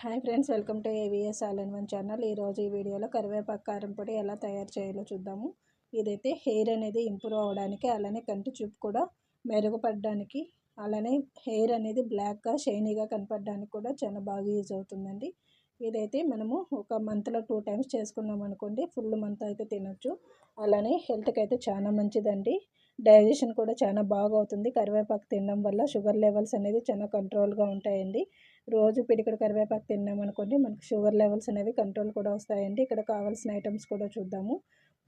Hi friends welcome to AVS all in one channel ఈరోజు ఈ వీడియోలో కరివేపాకు కారం పొడి ఎలా తయారు చేయాలో చూద్దాము. ఇదైతే హెయిర్ అనేది ఇంప్రూవ్ అవ్వడానికి అలానే కంటి చూపు కూడా మెరుగుపడడానికి అలానే హెయిర్ అనేది బ్లాక్గా షైనీగా కనపడడానికి కూడా చాలా బాగా యూజ్ అవుతుందండి. ఇదైతే మనము ఒక మంత్లో టూ టైమ్స్ చేసుకున్నాం అనుకోండి ఫుల్ మంత్ అయితే తినొచ్చు. అలానే హెల్త్కి అయితే చాలా మంచిదండి. డైజెషన్ కూడా చాలా బాగా అవుతుంది కరివేపాకు తినడం వల్ల షుగర్ లెవెల్స్ అనేది చాలా కంట్రోల్గా ఉంటాయండి. రోజు పిడికడు కరివేపాకు తిన్నామనుకోండి మనకు షుగర్ లెవెల్స్ అనేవి కంట్రోల్ కూడా వస్తాయండి. ఇక్కడ కావాల్సిన ఐటమ్స్ కూడా చూద్దాము.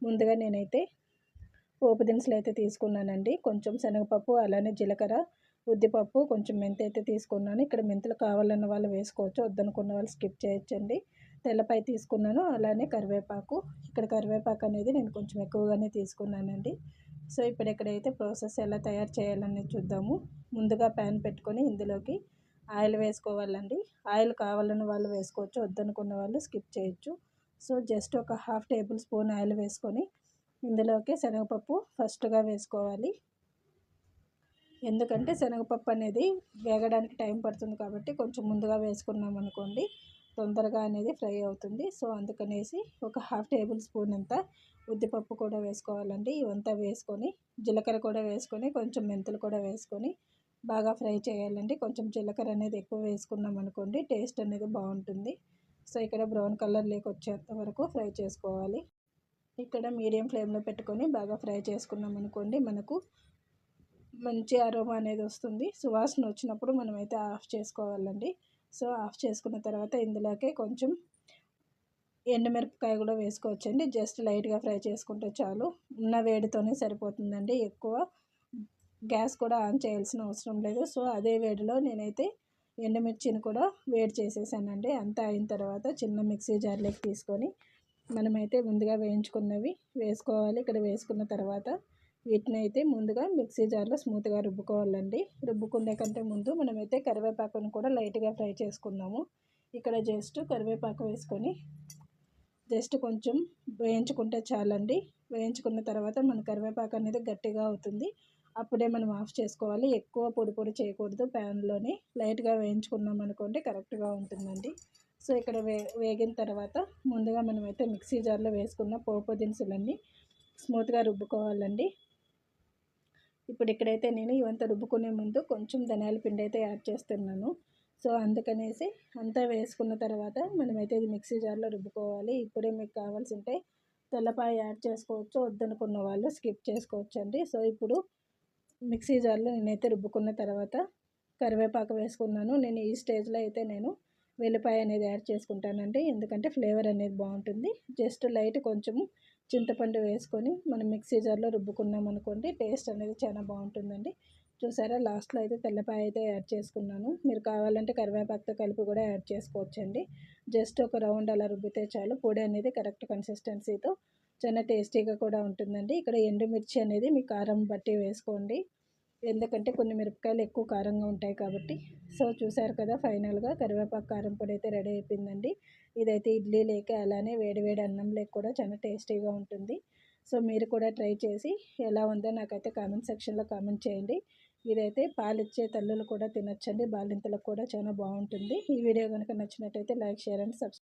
ముందుగా నేనైతే పోపు దినుసులు అయితే తీసుకున్నానండి. కొంచెం శనగపప్పు అలానే జీలకర్ర ఉద్దిపప్పు కొంచెం మెంతి అయితే తీసుకున్నాను. ఇక్కడ మెంతులు కావాలన్న వాళ్ళు వేసుకోవచ్చు వద్దనుకున్న వాళ్ళు స్కిప్ చేయొచ్చండి. తెల్లపై తీసుకున్నాను అలానే కరివేపాకు. ఇక్కడ కరివేపాకు అనేది నేను కొంచెం ఎక్కువగానే తీసుకున్నానండి. సో ఇప్పుడు ఎక్కడైతే ప్రాసెస్ ఎలా తయారు చేయాలని చూద్దాము. ముందుగా ప్యాన్ పెట్టుకొని ఇందులోకి ఆయిల్ వేసుకోవాలండి. ఆయిల్ కావాలని వాళ్ళు వేసుకోవచ్చు వద్దనుకున్న వాళ్ళు స్కిప్ చేయొచ్చు. సో జస్ట్ ఒక హాఫ్ టేబుల్ స్పూన్ ఆయిల్ వేసుకొని ఇందులోకి శనగపప్పు ఫస్ట్గా వేసుకోవాలి. ఎందుకంటే శనగపప్పు అనేది వేగడానికి టైం పడుతుంది కాబట్టి కొంచెం ముందుగా వేసుకున్నాం అనుకోండి తొందరగా అనేది ఫ్రై అవుతుంది. సో అందుకనేసి ఒక హాఫ్ టేబుల్ స్పూన్ అంతా ఉద్దిపప్పు కూడా వేసుకోవాలండి. ఇవంతా వేసుకొని జీలకర్ర కూడా వేసుకొని కొంచెం మెంతులు కూడా వేసుకొని బాగా ఫ్రై చేయాలండి. కొంచెం జీలకర్ర అనేది ఎక్కువ వేసుకున్నాం అనుకోండి టేస్ట్ అనేది బాగుంటుంది. సో ఇక్కడ బ్రౌన్ కలర్ లేక వచ్చేంత వరకు ఫ్రై చేసుకోవాలి. ఇక్కడ మీడియం ఫ్లేమ్లో పెట్టుకొని బాగా ఫ్రై చేసుకున్నాం అనుకోండి మనకు మంచి అరోమా అనేది వస్తుంది. సువాసన వచ్చినప్పుడు మనమైతే ఆఫ్ చేసుకోవాలండి. సో ఆఫ్ చేసుకున్న తర్వాత ఇందులోకే కొంచెం ఎండుమిరపకాయ కూడా వేసుకోవచ్చండి. జస్ట్ లైట్గా ఫ్రై చేసుకుంటే చాలు. ఉన్న వేడితోనే సరిపోతుందండి. ఎక్కువ గ్యాస్ కూడా ఆన్ చేయాల్సిన అవసరం లేదు. సో అదే వేడిలో నేనైతే ఎండుమిర్చిని కూడా వేడి చేసేసానండి. అంతా అయిన తర్వాత చిన్న మిక్సీ జార్లోకి తీసుకొని మనమైతే ముందుగా వేయించుకున్నవి వేసుకోవాలి. ఇక్కడ వేసుకున్న తర్వాత వీటిని అయితే ముందుగా మిక్సీ జార్లో స్మూత్గా రుబ్బుకోవాలండి. రుబ్బుకునే కంటే ముందు మనమైతే కరివేపాకును కూడా లైట్గా ఫ్రై చేసుకున్నాము ఇక్కడ జస్ట్ కరివేపాకు వేసుకొని జస్ట్ కొంచెం వేయించుకుంటే చాలండి. వేయించుకున్న తర్వాత మన కరివేపాకు అనేది గట్టిగా అవుతుంది. అప్పుడే మనం ఆఫ్ చేసుకోవాలి. ఎక్కువ పొడి పొడి చేయకూడదు. ప్యాన్లోనే లైట్గా వేయించుకున్నాం అనుకోండి కరెక్ట్గా ఉంటుందండి. సో ఇక్కడ వే వేగిన తర్వాత ముందుగా మనమైతే మిక్సీ జార్లో వేసుకున్న పోపు దినుసులన్నీ స్మూత్గా రుబ్బుకోవాలండి. ఇప్పుడు ఇక్కడైతే నేను ఇవంతా రుబ్బుకునే ముందు కొంచెం ధనియాల పిండి అయితే యాడ్ చేస్తున్నాను. సో అందుకనేసి అంతా వేసుకున్న తర్వాత మనమైతే ఇది మిక్సీ జార్లో రుబ్బుకోవాలి. ఇప్పుడే మీకు కావాల్సింటే తెల్లపాయ యాడ్ చేసుకోవచ్చు వద్దనుకున్న వాళ్ళు స్కిప్ చేసుకోవచ్చు అండి సో ఇప్పుడు మిక్సీ జార్లో నేనైతే రుబ్బుకున్న తర్వాత కరివేపాకు వేసుకున్నాను. నేను ఈ స్టేజ్లో అయితే నేను వెల్లిపాయ అనేది యాడ్ చేసుకుంటానండి. ఎందుకంటే ఫ్లేవర్ అనేది బాగుంటుంది. జస్ట్ లైట్ కొంచెం చింతపండు వేసుకొని మనం మిక్సీ జార్లో రుబ్బుకున్నాం అనుకోండి టేస్ట్ అనేది చాలా బాగుంటుందండి. చూసారా లాస్ట్లో అయితే తెల్లపాయ అయితే యాడ్ చేసుకున్నాను. మీరు కావాలంటే కరివేపాకుతో కలిపి కూడా యాడ్ చేసుకోవచ్చండి. జస్ట్ ఒక రౌండ్ అలా రుబ్బితే చాలు. పొడి అనేది కరెక్ట్ కన్సిస్టెన్సీతో చాలా టేస్టీగా కూడా ఉంటుందండి. ఇక్కడ ఎండుమిర్చి అనేది మీ కారం బట్టి వేసుకోండి. ఎందుకంటే కొన్ని మిరపకాయలు ఎక్కువ కారంగా ఉంటాయి కాబట్టి. సో చూసారు కదా ఫైనల్గా కరివేపాకు కారం పొడి అయితే రెడీ అయిపోయిందండి. ఇదైతే ఇడ్లీ లేక అలానే వేడివేడి అన్నం లేక కూడా చాలా టేస్టీగా ఉంటుంది. సో మీరు కూడా ట్రై చేసి ఎలా ఉందో నాకైతే కామెంట్ సెక్షన్లో కామెంట్ చేయండి. ఇదైతే పాలిచ్చే తల్లులు కూడా తినొచ్చండి. బాలింతలకు కూడా చాలా బాగుంటుంది. ఈ వీడియో కనుక నచ్చినట్టయితే లైక్ షేర్ అండ్ సబ్స్క్రైబ్